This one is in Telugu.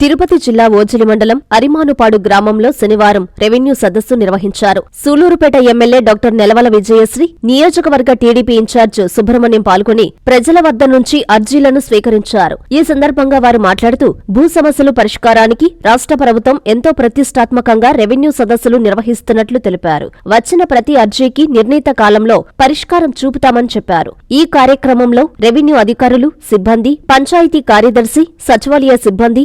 తిరుపతి జిల్లా ఓజిలి మండలం అరిమానుపాడు గ్రామంలో శనివారం రెవెన్యూ సదస్సు నిర్వహించారు. సూలూరుపేట ఎమ్మెల్యే డాక్టర్ నెలవల విజయశ్రీ నియోజకవర్గ టీడీపీ ఇన్ఛార్జ్ సుబ్రహ్మణ్యం పాల్గొని ప్రజల వద్ద నుంచి అర్జీలను స్వీకరించారు. ఈ సందర్భంగా వారు మాట్లాడుతూ భూ సమస్యలు పరిష్కారానికి రాష్ట్ర ప్రభుత్వం ఎంతో ప్రతిష్టాత్మకంగా రెవెన్యూ సదస్సులు నిర్వహిస్తున్నట్లు తెలిపారు. వచ్చిన ప్రతి అర్జీకి నిర్ణీత కాలంలో పరిష్కారం చూపుతామని చెప్పారు. ఈ కార్యక్రమంలో రెవెన్యూ అధికారులు సిబ్బంది పంచాయతీ కార్యదర్శి సచివాలయ సిబ్బంది